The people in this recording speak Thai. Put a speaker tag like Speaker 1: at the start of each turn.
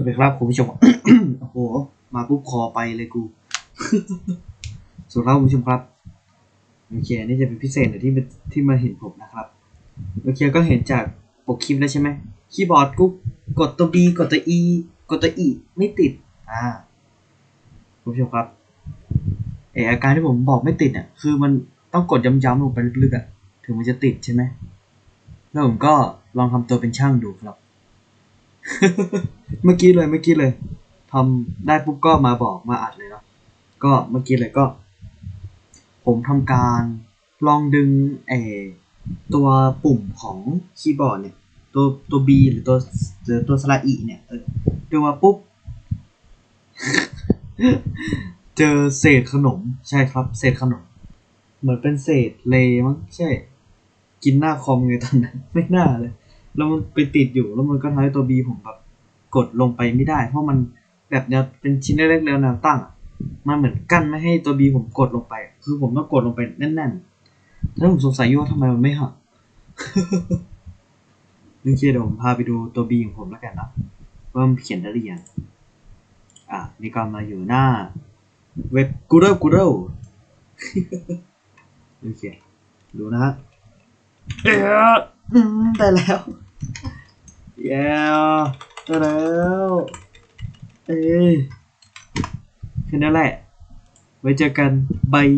Speaker 1: สวัสดีครับคุณผู้ชม โอ้โห มาปุ๊บคอไปเลยกู สวัสดีครับคุณผู้ชมครับโอเคนี่จะเป็นพิเศษหน่อยที่มาที่มาเห็นผมนะครับโอเคก็เห็นจากปกคลิปแล้วใช่ไหมคีย์บอร์ดกูกดตัว B กดตัว E กดตัว E ไม่ติด อ่าคุณผู้ชมครับเอออาการที่ผมบอกไม่ติดอะคือมันต้องกดย้ำๆลงไปลึกๆอะถึงมันจะติดใช่ไหมแล้วผมก็ลองทำตัวเป็นช่างดูครับ เมื่อกี้เลยเมื่อกี้เลยทำได้ปุ๊บก็มาบอกมาอัดเลยเนาะก็เมื่อกี้เลยก็ ผมทำการลองดึงเออตัวปุ่มของคีย์บอร์ดเนี่ย ตัวตัว B หรือตัวหรือตัวสระอีเนี่ยเออดึงมาปุ๊บ เจอเศษขนมใช่ครับ เศษขนม เหมือนเป็นเศษเลมั้งใช่ กินหน้าคอมไงตอนนั้นไม่น่าเลย แล้วมันไปติดอยู่แล้วมันก็ทำให้ตัว B ผมแบบกดลงไปไม่ได้ เพราะมันแบบเนี้ยเป็นชิ้นเล็กๆแล้วแนวตั้งมันเหมือนกั้นไม่ให้ตัว B ผมกดลงไป คือผมต้องกดลงไปแน่นๆแล้วผมสงสัยว่าทำไมมันไม่หักนี่เดี๋ยวผมพาไปดูตัว B ของผมแล้วกันนะว่ามันเขียนได้หรือยังอะนี่ก็มาอยู่หน้า เว็บ Google Google โอเคดูนะฮะ ได้แล้วเย้ได้แล้ว เอ้ยแค่นั้นแหละ ไว้เจอกันบาย